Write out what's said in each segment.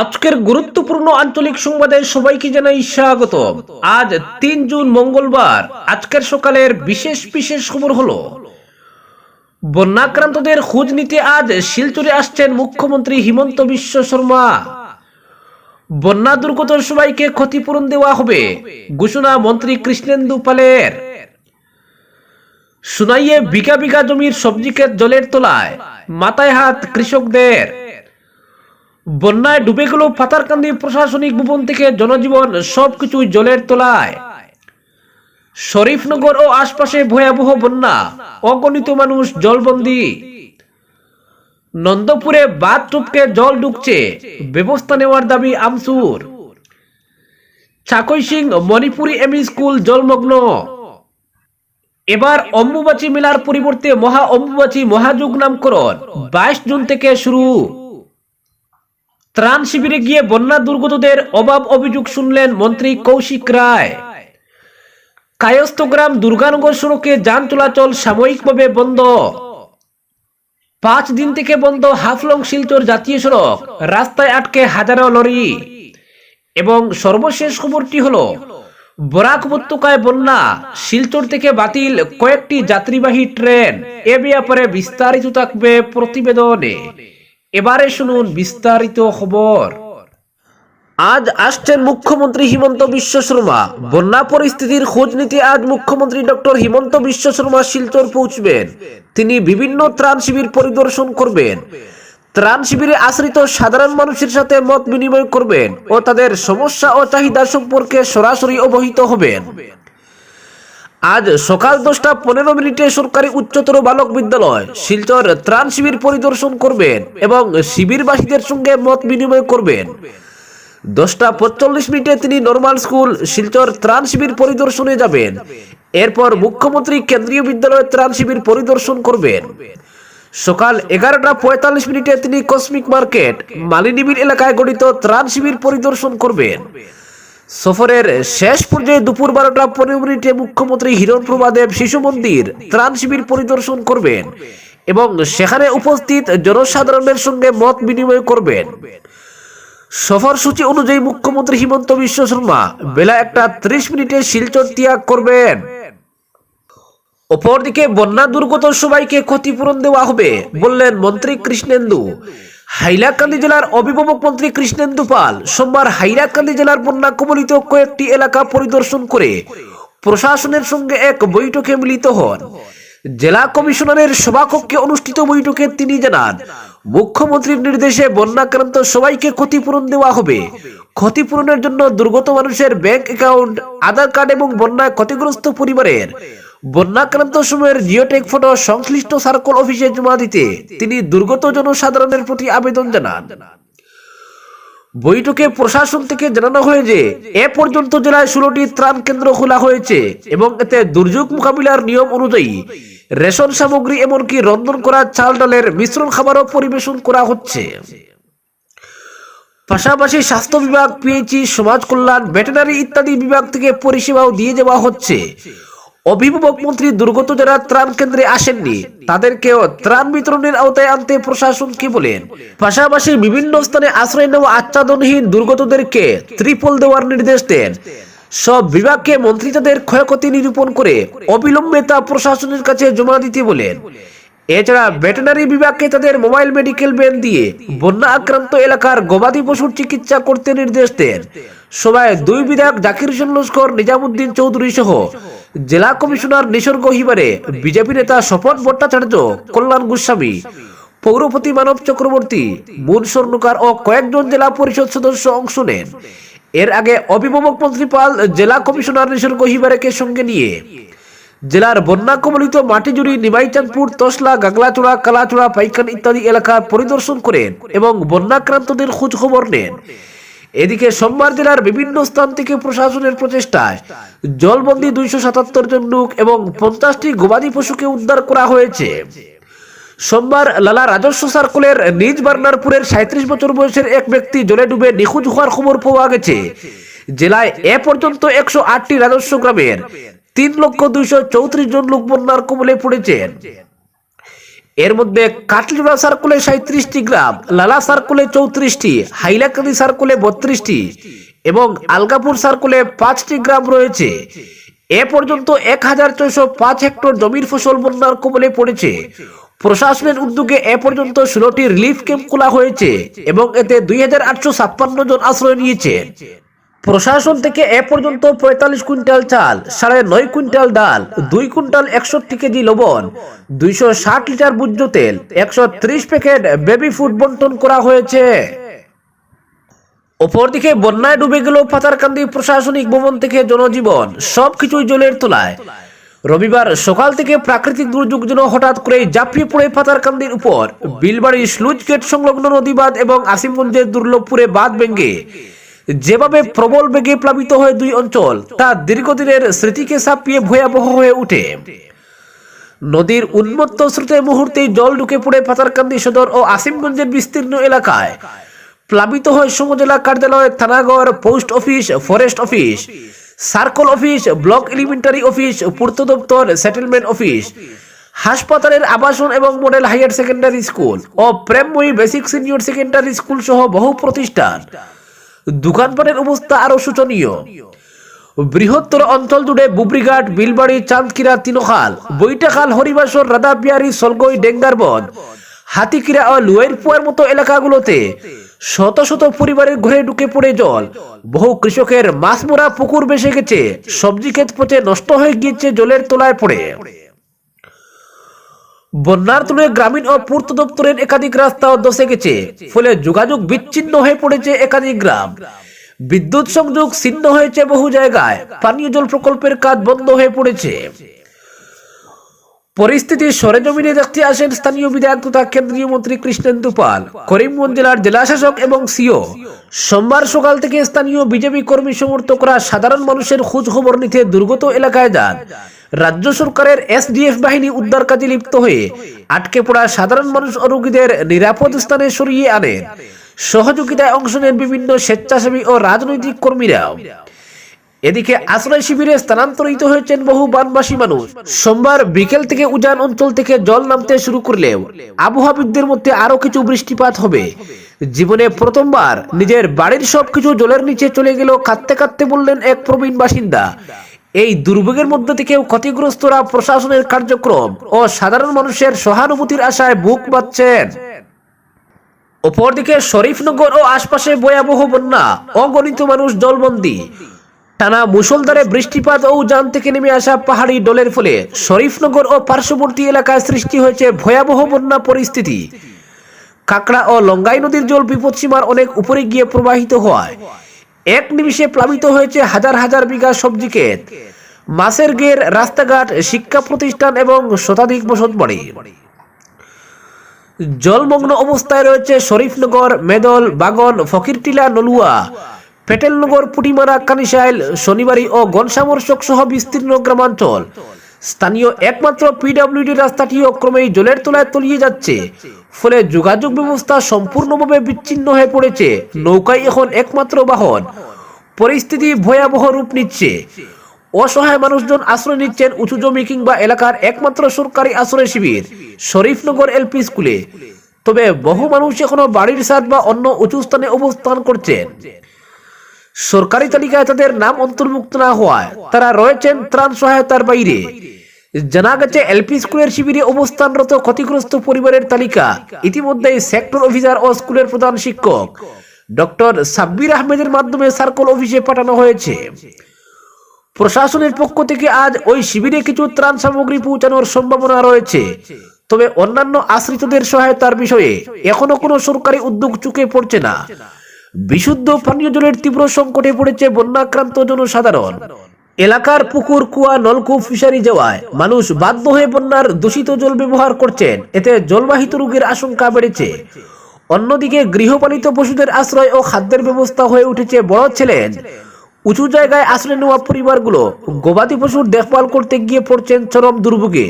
আজকের গুরুত্বপূর্ণ আঞ্চলিক সংবাদে সবাইকে জানাই স্বাগত। আজ তিন জুন মঙ্গলবার, আজকের সকালের বিশেষ বিশেষ খবর হলো, বন্যাক্রান্তদের খোঁজ নিতে আজ শিলচরে আসছেন মুখ্যমন্ত্রী হিমন্ত বিশ্ব শর্মা। বন্যা দুর্গত সবাইকে ক্ষতিপূরণ দেওয়া হবে, ঘোষণা মন্ত্রী কৃষ্ণেন্দু পালের। সুনাইয়ে বিঘা বিঘা জমির সবজি ক্ষেত জলের তোলায়, মাথায় হাত কৃষকদের। বন্যায় ডুবে গেল পাতারকান্দি প্রশাসনিক ভবন থেকে জনজীবন সবকিছু জলের তলায়। শরীফনগর ও আশপাশে ভয়াবহ বন্যা, অগণিত মানুষ জলবন্দী। নন্দপুরে বাদ টুপকে জল ঢুকছে, ব্যবস্থা নেওয়ার দাবি আমসুর। চাকই সিং মণিপুরি এমই স্কুল জলমগ্ন। এবার অম্বুবাচী মেলার পরিবর্তে মহা অম্বুবাচী মহাযুগ নামকরণ, বাইশ জুন থেকে শুরু। ত্রাণ শিবিরে গিয়ে বন্যা দুর্গতদের অভাব অভিযোগ শুনলেন মন্ত্রী কৌশিক রায়। কায়স্থগ্রাম দুর্গানগর সড়কে যান চলাচল সাময়িকভাবে বন্ধ। পাঁচ দিন থেকে বন্ধ হাফলং শিলচর জাতীয় সড়ক। রাস্তায় আটকে হাজারো লরি। এবং সর্বশেষ খবরটি হলো, বরাক উপত্যকায় বন্যা শিলচর থেকে বাতিল কয়েকটি যাত্রীবাহী ট্রেন। এ ব্যাপারে বিস্তারিত থাকবে প্রতিবেদনে। এবারে শুনুন বিস্তারিত খবর। আজ আসছেন মুখ্যমন্ত্রী হিমন্ত বিশ্ব শর্মা। বন্যা পরিস্থিতির খোঁজ নিতে আজ মুখ্যমন্ত্রী ডক্টর হিমন্ত বিশ্ব শর্মা শিলচর পৌঁছবেন। তিনি বিভিন্ন ত্রাণ শিবির পরিদর্শন করবেন। ত্রাণ শিবিরে আশ্রিত সাধারণ মানুষের সাথে মত বিনিময় করবেন ও তাদের সমস্যা ও চাহিদা সম্পর্কে সরাসরি অবহিত হবেন। আজ সকাল দশটা পনেরো মিনিটে সরকারি উচ্চতর বালক বিদ্যালয় শিলচর ত্রাণ শিবির পরিদর্শন করবেন এবং শিবিরবাসীদের সঙ্গে মত বিনিময় করবেন। দশটা পঁয়তাল্লিশ মিনিটে তিনি নর্মাল স্কুল শিলচর ত্রাণ শিবির পরিদর্শনে যাবেন। এরপর মুখ্যমন্ত্রী কেন্দ্রীয় বিদ্যালয় ত্রাণ শিবির পরিদর্শন করবেন। সকাল এগারোটা পঁয়তাল্লিশ মিনিটে তিনি কসমিক মার্কেট মালিনীবিল এলাকায় গঠিত ত্রাণ শিবির পরিদর্শন করবেন। সফরের শেষ পর্যায়ে দুপুর বারোটা পনেরো মিনিটে মুখ্যমন্ত্রী হিরণপ্রভা দেব শিশু মন্দির ত্রাণ শিবির পরিদর্শন করবেন এবং সেখানে উপস্থিত জনসাধারণের সঙ্গে মত বিনিময় করবেন। সফর সূচি অনুযায়ী মুখ্যমন্ত্রী হিমন্ত বিশ্ব শর্মা বেলা একটা ত্রিশ মিনিটে শিলচর ত্যাগ করবেন। অপরদিকে বন্যা দুর্গত সবাইকে ক্ষতিপূরণ দেওয়া হবে বললেন মন্ত্রী কৃষ্ণেন্দু। হাইলাকান্দি জেলার অভিভাবক মন্ত্রী কৃষ্ণেন্দু পাল সোমবার হাইলাকান্দি জেলার বন্যা কবলিত কয়েকটি এলাকা পরিদর্শন করে প্রশাসনের সঙ্গে এক বৈঠকে মিলিত হন। জেলা কমিশনারের সভাকক্ষে অনুষ্ঠিত বৈঠকে তিনি জানান মুখ্যমন্ত্রীর নির্দেশে বন্যাক্রান্ত সবাইকে ক্ষতিপূরণ দেওয়া হবে। ক্ষতিপূরণের জন্য দুর্গত মানুষের ব্যাংক অ্যাকাউন্ট, আধার কার্ড এবং বন্যায় ক্ষতিগ্রস্ত পরিবারের বন্যাক্রান্ত সময়ের জিওটেক ফটো সংশ্লিষ্ট সার্কল অফিসে জমা দিতে তিনি দুর্গত জনসাধারণের প্রতি আবেদন জানান। বৈঠকে প্রশাসন থেকে জানানো হয় যে এ পর্যন্ত জেলায় ষোলোটি ত্রাণ কেন্দ্র খোলা হয়েছে এবং এতে দুর্যোগ মোকাবিলার নিয়ম অনুযায়ী রেশন সামগ্রী এমনকি রন্ধন করা চাল ডালের মিশ্রণ খাবারও পরিবেশন করা হচ্ছে। পাশাপাশি স্বাস্থ্য বিভাগ পিএইচই সমাজ কল্যাণ, ভেটেনারি ইত্যাদি বিভাগ থেকে পরিষেবাও দিয়ে যাওয়া হচ্ছে। অভিভাবক মন্ত্রী দুর্গত যারা ত্রাণ কেন্দ্রে আসেননি, তাদেরকেও ত্রাণ বিতরণের আওতায় আনতে প্রশাসন কি বলেন? পাশাপাশি বিভিন্ন স্থানে আশ্রয় নেওয়া আচ্ছাদনহীন দুর্গতদেরকে ত্রিপল দেওয়ার নির্দেশ দেন। সব বিভাগকে মন্ত্রী তাদের ক্ষয়ক্ষতি নিরূপণ করে অবিলম্বে তা প্রশাসনের কাছে জমা দিতে বলেন। এছাড়া ভেটেনারি বিভাগকে তাদের মোবাইল মেডিকেল ভ্যান দিয়ে বন্যা আক্রান্ত এলাকার গবাদি পশুর চিকিৎসা করতে নির্দেশ দেন। সভায় দুই বিধায়ক জাকির হোসেন লস্কর, নিজামুদ্দিন চৌধুরী সহ জেলা কমিশনার নিসর্গ হিবারে বিজেপি নেতা স্বপন ভট্টাচার্য, কল্যাণ গোস্বামী পৌরপতি মানব চক্রবর্তী মুন স্বর্ণকার ও কয়েকজন জেলা পরিষদ সদস্য অংশ নেন। এর আগে অভিভাবক মন্ত্রী পাল জেলা কমিশনার নিসর্গ হিবারেকে সঙ্গে নিয়ে জেলার বন্যা কবলিত মাটিজুড়ি নিমাইচাঁদপুর, তসলা, গাগলাচড়া, কালাচড়া পাইকান ইত্যাদি এলাকা পরিদর্শন করেন এবং বন্যাক্রান্তদের খোঁজ খবর নেন। এদিকে সোমবার জেলার বিভিন্ন স্থান থেকে প্রশাসনের প্রচেষ্টায় জলবন্দী দুইশো সাতাত্তর জন লোক এবং পঞ্চাশটি গবাদি পশুকে উদ্ধার করা হয়েছে। সোমবার লালা রাজস্ব সার্কুলের নিজ বার্নারপুরের সাঁত্রিশ বছর বয়সের এক ব্যক্তি জলে ডুবে নিখোঁজ হওয়ার খবর পাওয়া গেছে। জেলায় এ পর্যন্ত একশো আটটি রাজস্ব গ্রামের তিন লক্ষ দুইশো চৌত্রিশ জন লোক বন্যার কবলে পড়েছেন এর মধ্যে কাটলিজোড়া সার্কুলে সাঁত্রিশটি গ্রাম, লালা সার্কুলে চৌত্রিশটি, হাইলাকান্দি সার্কুলে বত্রিশটি এবং আলগাপুর সার্কুলে পাঁচটি গ্রাম রয়েছে। এ পর্যন্ত এক হাজার ছয়শো পাঁচ হেক্টর জমির ফসল বন্যার কবলে পড়েছে। প্রশাসনের উদ্যোগে এ পর্যন্ত ষোলোটি রিলিফ ক্যাম্প খোলা হয়েছে এবং এতে দুই হাজার আটশো ছাপ্পান্ন জন আশ্রয় নিয়েছেন প্রশাসন থেকে এ পর্যন্ত পঁয়তাল্লিশ কুইন্টাল চাল, সাড়ে নয় কুইন্টাল ডাল, দুই কুইন্টাল একষট্টি কেজি লবণ, দুইশো ষাট লিটার ভোজ্য তেল, একশো ত্রিশ প্যাকেট বেবি ফুড বন্টন করা হয়েছে। অপরদিকে বন্যায় ডুবে গেল পাতারকান্দি প্রশাসনিক ভবন থেকে জনজীবন, সবকিছুই জলের তলায়। রবিবার সকাল থেকে প্রাকৃতিক দুর্যোগ যেন হঠাৎ করে ঝাঁপিয়ে পড়ে পাতারকান্দির উপর। বিলবাড়ি স্লুজ গেট সংলগ্ন নদীবাদ এবং আসিমগঞ্জের দুর্লভপুরে বাঁধ ভেঙ্গে যেভাবে প্রবল বেগে প্লাবিত হয় দুই অঞ্চল, তা দীর্ঘদিনের স্মৃতিকে ছাপিয়ে ভয়াবহ হয়ে ওঠে। নদীর উন্মত্ত স্রোতের মুহূর্তেই জল ঢুকে পড়ে পাতারকান্দি সদর ও আসিমগঞ্জের বিস্তীর্ণ এলাকায়। প্লাবিত হয় সমজেলা কার্যালয় থানাগড় post office, forest office. Circle office, block elementary office, পূর্ত দপ্তর, সেটেলমেন্ট অফিস। হাসপাতালের আবাসন এবং মডেল হায়ার সেকেন্ডারি স্কুল ও Premmoyee basic senior secondary school সহ বহু প্রতিষ্ঠান। দোকানপাটের অবস্থা আরও শোচনীয়। বৃহত্তর অঞ্চল জুড়ে বুবরিঘাট, বিলবাড়ি, চাঁদকিরা, তিনখাল বৈটাখাল হরিবাসর রাধাপিয়ারি সলগই, ডেঙ্গারবন হাতিকিরা ও লুয়েরপুয়ার মতো এলাকাগুলোতে শত শত পরিবারের ঘরে ঢুকে পড়ে জল। বহু কৃষকের মাছ মোরা পুকুর বেসে গেছে, সবজি ক্ষেত পচে নষ্ট হয়ে গিয়েছে জলের তলায় পড়ে। বন্যার তুলে গ্রামীণ ও পূর্ত দপ্তরের একাধিক রাস্তাও ধসে গেছে, ফলে যোগাযোগ বিচ্ছিন্ন হয়ে পড়েছে একাধিক গ্রাম। বিদ্যুৎ সংযোগ ছিন্ন হয়েছে বহু জায়গায়, পানীয় জল প্রকল্পের কাজ বন্ধ হয়ে পড়েছে। পরিস্থিতি সরেজমিনে দেখতে আসেন স্থানীয় বিধায়ক তথা কেন্দ্রীয় মন্ত্রী কৃষ্ণেন্দু পাল। করিমগঞ্জ জেলার জেলাশাসক এবং সিও। সোমবার সকাল থেকে স্থানীয় বিজেপি কর্মী সমর্থকরা সাধারণ মানুষের খোঁজ খবর নিতে দুর্গত এলাকায় যান। রাজ্য সরকারের এসডিএফ বাহিনী উদ্ধার কাজে লিপ্ত হয়ে আটকে পড়া সাধারণ মানুষ ও রোগীদের নিরাপদ স্থানে সরিয়ে আনেন সহযোগিতায় অংশ নেন বিভিন্ন স্বেচ্ছাসেবী ও রাজনৈতিক কর্মীরাও। এদিকে আশ্রয় শিবিরে স্থানান্তরিত হয়েছেন বহু বানবাসী মানুষ। সোমবার বিকেল থেকে উজান অঞ্চল থেকে জল নামতে শুরু করলেও আবহাওয়াবিদদের মধ্যে আরও কিছু বৃষ্টিপাত হবে। জীবনে প্রথমবার নিজের বাড়ির সবকিছু জলের নিচে চলে গেল কাঁদতে কাঁদতে বললেন এক প্রবীণ বাসিন্দা। এই দুর্ভোগের মধ্যে থেকেও ক্ষতিগ্রস্তরা প্রশাসনের কার্যক্রম ও সাধারণ মানুষের সহানুভূতির আশায় বুক বাঁধছেন। অপরদিকে শরীফনগর ও আশপাশে ভয়াবহ বন্যা, অগণিত মানুষ জলবন্দী টানা মুষলধারে বৃষ্টিপাত ও উজান থেকে নেমে আসা পাহাড়ি ডলের ফলে শরীফনগর ও পার্শ্ববর্তী এলাকায় সৃষ্টি হয়েছে ভয়াবহ বন্যা পরিস্থিতি। কাকড়া ও লঙ্গাই নদীর জল বিপদসীমার অনেক উপরে গিয়ে প্রবাহিত হওয়ায় এক নিমিষে প্লাবিত হয়েছে হাজার হাজার বিঘা সবজি ক্ষেত। মাছের গের রাস্তাঘাট, শিক্ষা প্রতিষ্ঠান এবং শতাধিক বসত বাড়ি। জলমগ্ন অবস্থায় রয়েছে শরীফনগর, মেদল, বাগন, ফকিরটিলা, নলুয়া পেটেলনগর পুটিমারা কানিশাইল শনিবারি ও গনসামর্শক সহ বিস্তীর্ণ গ্রামাঞ্চল। স্থানীয় একমাত্র পিডব্লিউডি রাস্তাটিও ক্রমেই জলের তলায় তলিয়ে যাচ্ছে। ফলে যোগাযোগ ব্যবস্থা সম্পূর্ণভাবে বিচ্ছিন্ন হয়ে পড়েছে। নৌকাই এখন একমাত্র বাহন। পরিস্থিতি ভয়াবহ রূপ নিচ্ছে। অসহায় মানুষজন আশ্রয় নিচ্ছেন উঁচু জমি কিংবা এলাকার একমাত্র সরকারি আশ্রয় শিবির, শরীফনগর এলপি স্কুলে। তবে বহু মানুষ এখনও বাড়ির ছাদ বা অন্য উঁচু স্থানে অবস্থান করছেন। সরকারি তালিকায় তাদের নাম অন্তর্ভুক্ত না হওয়ায় তারা রয়েছেন ত্রাণ সহায়তার বাইরে। জানা গেছে, এলপি স্কুলের শিবিরে অবস্থানরত ক্ষতিগ্রস্ত পরিবারের তালিকা। ইতিমধ্যেই সেক্টর অফিসার ও স্কুলের প্রধান শিক্ষক ডক্টর সাব্বির আহমেদের মাধ্যমে সার্কল অফিসে পাঠানো হয়েছে। প্রশাসনের পক্ষ থেকে আজ ওই শিবিরে কিছু ত্রাণ সামগ্রী পৌঁছানোর সম্ভাবনা রয়েছে। তবে অন্যান্য আশ্রিতদের সহায়তার বিষয়ে এখনও কোনো সরকারি উদ্যোগ চুকে পড়ছে না। বিশুদ্ধ পানীয় জলের তীব্র সংকটে পড়েছে বন্যাক্রান্ত জনসাধারণ। এলাকার পুকুর, কুয়া, নলকূপ, ফিশারি যাওয়ায় মানুষ বাধ্য হয়ে বন্যার দূষিত জল ব্যবহার করছেন। এতে জলবাহিত রোগের আশঙ্কা বেড়েছে। অন্যদিকে গৃহপালিত পশুদের আশ্রয় ও খাদ্যের ব্যবস্থা হয়ে উঠেছে। বড় ছেলেন উঁচু জায়গায় আশ্রয় নেওয়া পরিবারগুলো গবাদি পশুর দেখভাল করতে গিয়ে পড়ছেন চরম দুর্ভোগে।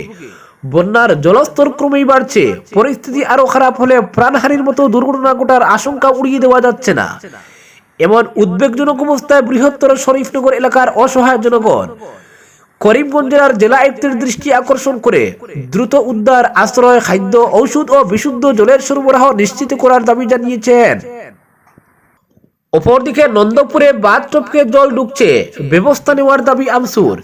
বন্যার জলস্তর ক্রমেই বাড়ছে। পরিস্থিতি আরও খারাপ হলে প্রাণহানির মতো দুর্ঘটনা ঘটার আশঙ্কা উড়িয়ে দেওয়া যাচ্ছে না। এমন উদ্বেগজনক অবস্থায় বৃহত্তর শরীফনগর এলাকার অসহায় জনগণ করিমগঞ্জ জেলার জেলা আয়ুক্তের দৃষ্টি আকর্ষণ করে দ্রুত উদ্ধার, আশ্রয়, খাদ্য, ঔষধ ও বিশুদ্ধ জলের সরবরাহ নিশ্চিত করার দাবি জানিয়েছেন। অপরদিকে নন্দপুরে বাঁধ টপকে জল ঢুকছে। ব্যবস্থা নেওয়ার দাবি আমসুর।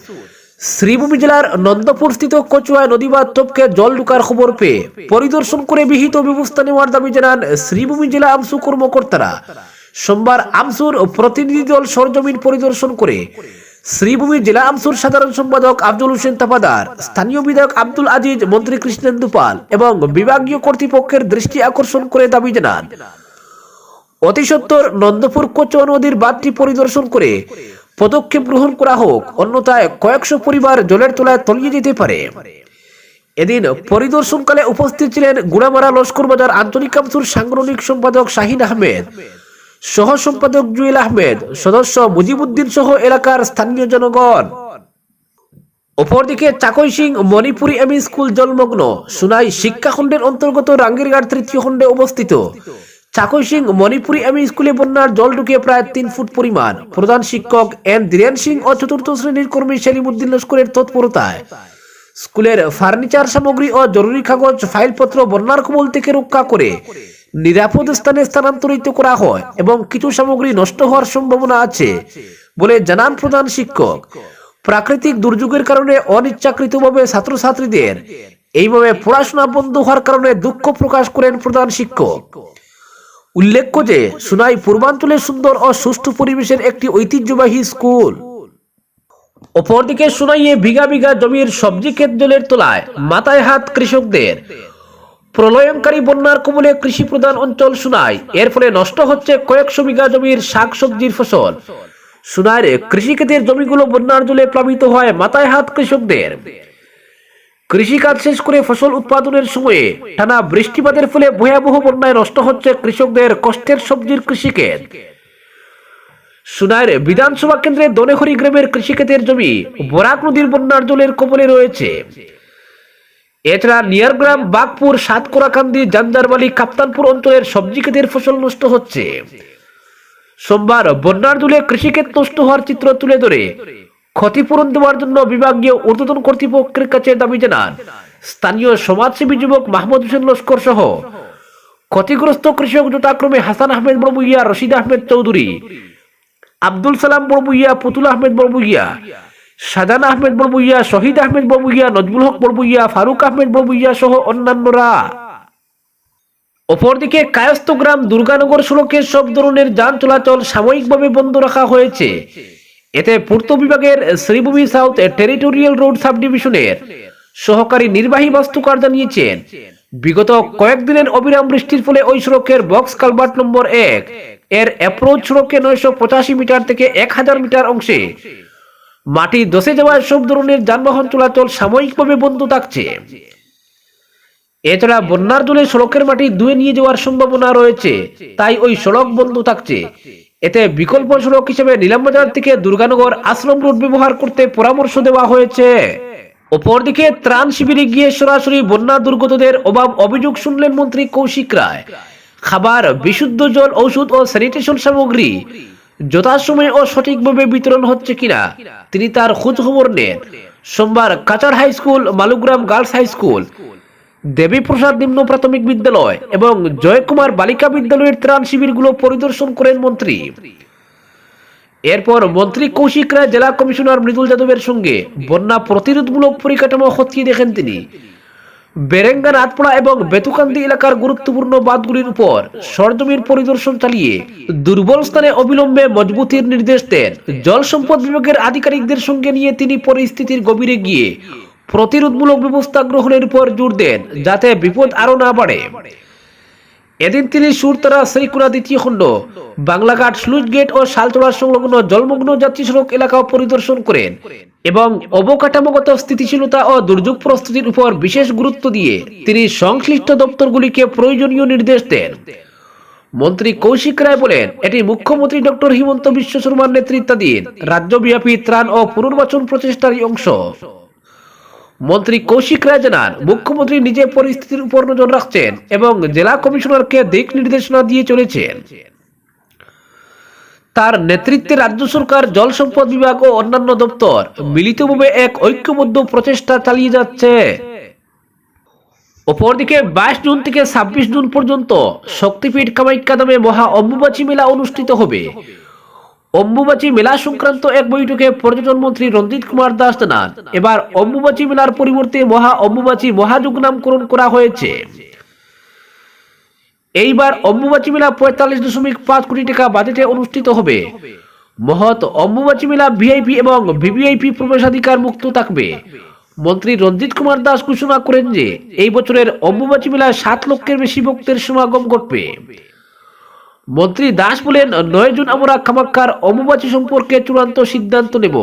শ্রীভূমি জেলার নন্দপুর স্থিত কচুয়া নদী টপকে জল ঢুকার খবর পেয়ে পরিদর্শন করে বিহিত ব্যবস্থা নেওয়ার দাবি জানান শ্রীভূমি জেলা আমসু কর্মকর্তারা। সোমবার আমসুর প্রতিনিধি দল সরজমিন পরিদর্শন করে শ্রীভূমি জেলা আমসুর সাধারণ সম্পাদক আব্দুল হোসেন তাপাদার, স্থানীয় বিধায়ক আব্দুল আজিজ, মন্ত্রী কৃষ্ণেন্দু পাল এবং বিভাগীয় কর্তৃপক্ষের দৃষ্টি আকর্ষণ করে দাবি জানান। অতি সত্বর নন্দপুর কচুয়া নদীর বাঁধটি পরিদর্শন করে পদক্ষেপ গ্রহণ করা হোক, অন্যথায় কয়েকশো পরিবার জলের তলায় তলিয়ে যেতে পারে। এদিন পরিদর্শনকালে উপস্থিত ছিলেন গুড়ামারা লস্কর বাজার আঞ্চলিক কামসুর সাংগঠনিক সম্পাদক শাহিন আহমেদ, সহ সম্পাদক জুয়েল আহমেদ, সদস্য মুজিবুদ্দিন সহ এলাকার স্থানীয় জনগণ। অপরদিকে চাকই সিং মণিপুরি এমই স্কুল জলমগ্ন সুনাই শিক্ষাখণ্ডের অন্তর্গত রাঙ্গিরঘাট তৃতীয় খণ্ডে অবস্থিত। চাকই সিং মণিপুরি এমই স্কুলে বন্যার জল ঢুকিয়ে প্রায় তিন ফুট পরিমাণ। প্রধান শিক্ষক এন ধীরেন সিং ও চতুর্থ শ্রেণির কর্মী সেলিমুদ্দিন লস্করের তৎপরতায়। স্কুলের ফার্নিচার সামগ্রী ও জরুরি কাগজ, ফাইলপত্র বন্যার কবল থেকে রক্ষা করে নিরাপদ স্থানে স্থানান্তরিত করা হয় এবং কিছু সামগ্রী নষ্ট হওয়ার সম্ভাবনা আছে বলে জানান প্রধান শিক্ষক। প্রাকৃতিক দুর্যোগের কারণে অনিচ্ছাকৃতভাবে ছাত্রছাত্রীদের এইভাবে পড়াশোনা বন্ধ হওয়ার কারণে দুঃখ প্রকাশ করেন প্রধান শিক্ষক। উল্লেখ্য যে সুনাই পূর্বাঞ্চলের সুন্দর ও সুষ্ঠু পরিবেশের একটি ঐতিহ্যবাহী স্কুল। অপরদিকে সুনাইয়ে বিঘা বিঘা জমির সবজি ক্ষেত জলের তলায় মাথায় হাত কৃষকদের। প্রলয়ঙ্কারী বন্যার কবলে কৃষি প্রধান অঞ্চল সুনাই, এর ফলে নষ্ট হচ্ছে কয়েকশো বিঘা জমির শাকসবজির ফসল। সুনাইয়ের কৃষিক্ষেতের জমিগুলো বন্যার জলে প্লাবিত হয় মাথায় হাত কৃষকদের। কৃষিকাজ শেষ করে ফসল উৎপাদনের সময়ে টানা বৃষ্টিপাতের ফলে ভয়াবহ বন্যায় নষ্ট হচ্ছে কৃষকদের কষ্টের সবজির কৃষিক্ষেত। বিধানসভা কেন্দ্রে দনেহরি গ্রামের কৃষিক্ষেতের জমি বরাক নদীর বন্যার জলের কবলে রয়েছে। এছাড়া নিয়ারগ্রাম, বাগপুর, সাতকোরাকান্দি, জাঞ্জারবালি, কাপ্তানপুর অঞ্চলের সবজি ক্ষেতের ফসল নষ্ট হচ্ছে। সোমবার বন্যার জলে কৃষিক্ষেত নষ্ট হওয়ার চিত্র তুলে ধরে ক্ষতিপূরণ দেওয়ার জন্য বিভাগীয় ঊর্ধ্বতন কর্তৃপক্ষের কাছে দাবি জানান। স্থানীয় সমাজসেবী যুবক মাহমুদ হোসেন লস্কর সহ ক্ষতিগ্রস্ত কৃষক যথাক্রমে হাসান আহমেদ বড়বুইয়া, রশিদ আহমেদ চৌধুরী, আব্দুল সালাম বড়বুইয়া, পুতুল আহমেদ বড়বুইয়া, সাজান আহমেদ বড়বুইয়া, শহীদ আহমেদ বড়বুইয়া, নজমুল হক বড়বুইয়া, ফারুক আহমেদ বড়বুইয়া সহ অন্যান্যরা। অপরদিকে কায়স্থ গ্রাম দুর্গানগর সড়কে সব ধরনের যান চলাচল সাময়িকভাবে বন্ধ রাখা হয়েছে। এতে পূর্ত বিভাগের Sribhumi south territorial road sub ডিভিশনের সহকারী নির্বাহী বাস্তুকার জানিয়েছেন, বিগত কয়েকদিনের অবিরাম বৃষ্টির ফলে ওই সড়কের বক্স কালভার্ট নম্বর এক এর অ্যাপ্রোচ সড়কে নয়শো পঁচাশি মিটার থেকে এক হাজার মিটার অংশে। মাটি দশে যাওয়ায় সব ধরনের যানবাহন চলাচল সাময়িকভাবে বন্ধ থাকছে। এছাড়া বন্যার জলে সড়কের মাটি ধুয়ে নিয়ে যাওয়ার সম্ভাবনা রয়েছে, তাই ওই সড়ক বন্ধ থাকছে। এতে বিকল্প সড়ক হিসেবে নিলামবাজার থেকে দুর্গানগর আশ্রম রোড ব্যবহার করতে পরামর্শ দেওয়া হয়েছে। অপরদিকে ত্রাণ শিবিরে গিয়ে সরাসরি বন্যা দুর্গতদের অভাব অভিযোগ শুনলেন মন্ত্রী কৌশিক রায়। খাবার, বিশুদ্ধ জল, ঔষধ ও স্যানিটেশন সামগ্রী যথাসময়ে ও সঠিকভাবে বিতরণ হচ্ছে কিনা, তিনি তার খোঁজ খবর নেন। সোমবার Cachar high school, Malugram girls high school Debiprasad নিম্ন প্রাথমিক বিদ্যালয় এবং জয়কুমার বালিকা বিদ্যালয়ের ত্রাণ শিবিরগুলো পরিদর্শন করেন মন্ত্রী। এরপর মন্ত্রী কৌশিক রায় জেলা কমিশনার মৃদুল যাদবের সঙ্গে বন্যা প্রতিরোধমূলক পরিকাঠামো খতিয়ে দেখেন তিনি। বেরেঙ্গা রাতপড়া এবং বেতুকান্দি এলাকার গুরুত্বপূর্ণ বাঁধগুলির উপর সরজমির পরিদর্শন চালিয়ে দুর্বল স্থানে অবিলম্বে মজবুতির নির্দেশ দেন। জল সম্পদ বিভাগের আধিকারিকদের সঙ্গে নিয়ে তিনি পরিস্থিতির গভীরে গিয়ে প্রতিরোধমূলক ব্যবস্থা গ্রহণের উপর জোর দেন, যাতে বিপদ আরও না বাড়ে। এদিন তিনি সুরতারা শ্রীকুড়া দ্বিতীয় খণ্ড, বাংলাঘাট স্লুজ গেট ও শালতোড়া সংলগ্ন জলমগ্ন যাত্রী সড়ক এলাকাও পরিদর্শন করেন এবং অবকাঠামোগত স্থিতিশীলতা ও দুর্যোগ প্রস্তুতির উপর বিশেষ গুরুত্ব দিয়ে তিনি সংশ্লিষ্ট দপ্তরগুলিকে প্রয়োজনীয় নির্দেশ দেন। মন্ত্রী কৌশিক রায় বলেন, এটি মুখ্যমন্ত্রী ডক্টর হিমন্ত বিশ্ব শর্মার নেতৃত্বাধীন রাজ্যব্যাপী ত্রাণ ও পুনর্বাচন প্রচেষ্টারই অংশ। মন্ত্রী কৌশিক রায় জানান মুখ্যমন্ত্রী নিজে পরিস্থিতির উপর নজর রাখছেন এবং জেলা কমিশনারকে দিক নির্দেশনা দিয়ে চলেছেন। তার নেতৃত্বে রাজ্য সরকার, জল সম্পদ বিভাগ ও অন্যান্য দপ্তর মিলিতভাবে এক ঐক্যবদ্ধ প্রচেষ্টা চালিয়ে যাচ্ছে। অপরদিকে বাইশ জুন থেকে ছাব্বিশ জুন পর্যন্ত শক্তিপীঠ কামাখ্যা ধামে মহা অম্বুবাচী মেলা অনুষ্ঠিত হবে। অম্বুবাচী মেলা সংক্রান্ত এক বৈঠকে পর্যটন মন্ত্রী রঞ্জিত কুমার দাস জানান, এবার অম্বুবাচী মেলার পরিবর্তে মহা অম্বুবাচী মহাযুগ নামকরণ করা হয়েছে। এইবার অম্বুবাচী মেলা পঁয়তাল্লিশ দশমিক পাঁচ কোটি টাকা বাজেটে অনুষ্ঠিত হবে। মহৎ অম্বুবাচী মেলা ভিআইপি এবং ভিভিআইপি প্রবেশাধিকার মুক্ত থাকবে। মন্ত্রী রঞ্জিত কুমার দাস ঘোষণা করেন যে, এই বছরের অম্বুবাচী মেলায় সাত লক্ষের বেশি ভক্তের সমাগম ঘটবে। মন্ত্রী দাস বলেন নয় জুন আমরা কামাখ্যার অম্বুবাচী সম্পর্কে চূড়ান্ত সিদ্ধান্ত নেব।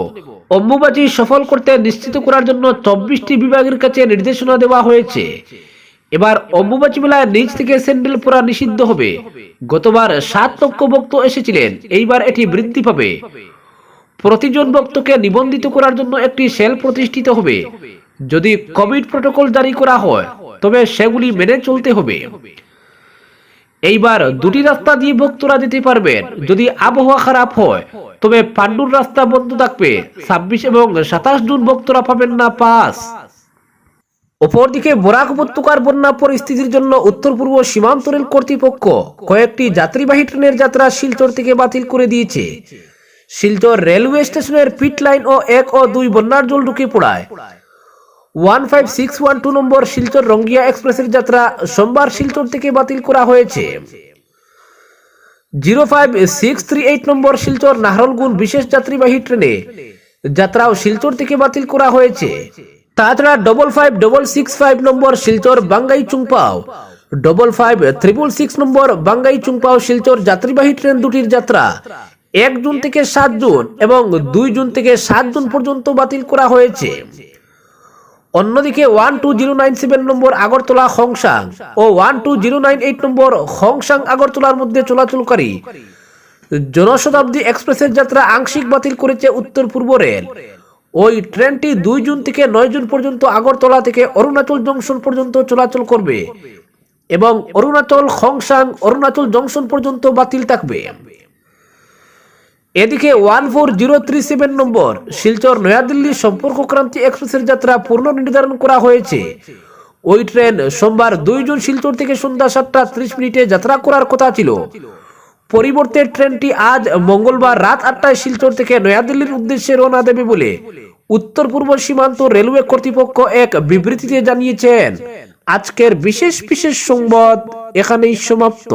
অম্বুবাচী সফল করতে নিশ্চিত করার জন্য চব্বিশটি বিভাগের কাছে নির্দেশনা দেওয়া হয়েছে। এবার অম্বুবাচী মেলায় নিচ থেকে স্যান্ডেল পরা নিষিদ্ধ হবে। গতবার সাত লক্ষ ভক্ত এসেছিলেন, এইবার এটি বৃদ্ধি পাবে। প্রতিজন ভক্তকে নিবন্ধিত করার জন্য একটি সেল প্রতিষ্ঠিত হবে। যদি কোভিড প্রটোকল জারি করা হয়, তবে সেগুলি মেনে চলতে হবে। এইবার দুটি রাস্তা দিয়ে ভক্তরা যেতে পারবেন যদি আবহাওয়া খারাপ হয়, তবে পাণ্ডুর রাস্তা বন্ধ থাকবে। ছাব্বিশ এবং সাতাশ জুন ভক্তরা পাবেন না পাস। অপরদিকে বরাক উপত্যকার বন্যা পরিস্থিতির জন্য উত্তর পূর্ব সীমান্ত রেল কর্তৃপক্ষ কয়েকটি যাত্রীবাহী ট্রেনের যাত্রা শিলচর থেকে বাতিল করে দিয়েছে। শিলচর রেলওয়ে স্টেশনের পিট লাইন ও এক ও দুই বন্যার জল ঢুকে পড়ায়। One five six one two number Silchar Rangiya এক্সপ্রেসের যাত্রা সোমবার শিলচর থেকে বাতিল করা হয়েছে। Zero five six three eight number Silchar Naharlagun বিশেষ যাত্রীবাহী ট্রেনে যাত্রাও শিলচর থেকে বাতিল করা হয়েছে। তাছাড়া double five double six five number Silchar বাঙ্গাই চুংপাও double five triple six number বাঙ্গাই চুংপাও Silchar যাত্রীবাহী ট্রেন দুটির যাত্রা এক জুন থেকে সাত জুন এবং দুই জুন থেকে সাত জুন পর্যন্ত বাতিল করা হয়েছে। অন্যদিকে one two zero nine seven number Agartala হংসাং ও one two zero nine eight number হংসাং আগরতলার মধ্যে চলাচলকারী জনশতাব্দী এক্সপ্রেসের যাত্রা আংশিক বাতিল করেছে উত্তর পূর্ব রেল। ওই ট্রেনটি দুই জুন থেকে নয় জুন পর্যন্ত আগরতলা থেকে অরুণাচল জংশন পর্যন্ত চলাচল করবে এবং অরুণাচল, খংসাং, অরুণাচল জংশন পর্যন্ত বাতিল থাকবে। এদিকে one four zero three seven number, Silchar New Delhi Sampark Kranti এক্সপ্রেসের যাত্রা পূর্ণ নির্ধারণ করা হয়েছে। ওই ট্রেন সোমবার দুই জুন শিলচর থেকে সন্ধ্যা সাতটা ত্রিশ মিনিটে যাত্রা করার কথা ছিল। পরিবর্তে ট্রেনটি আজ মঙ্গলবার রাত আটটায় শিলচর থেকে নয়াদিল্লির উদ্দেশ্যে রওনা দেবে বলে উত্তর পূর্ব সীমান্ত রেলওয়ে কর্তৃপক্ষ এক বিবৃতিতে জানিয়েছেন। আজকের বিশেষ বিশেষ সংবাদ এখানেই সমাপ্ত।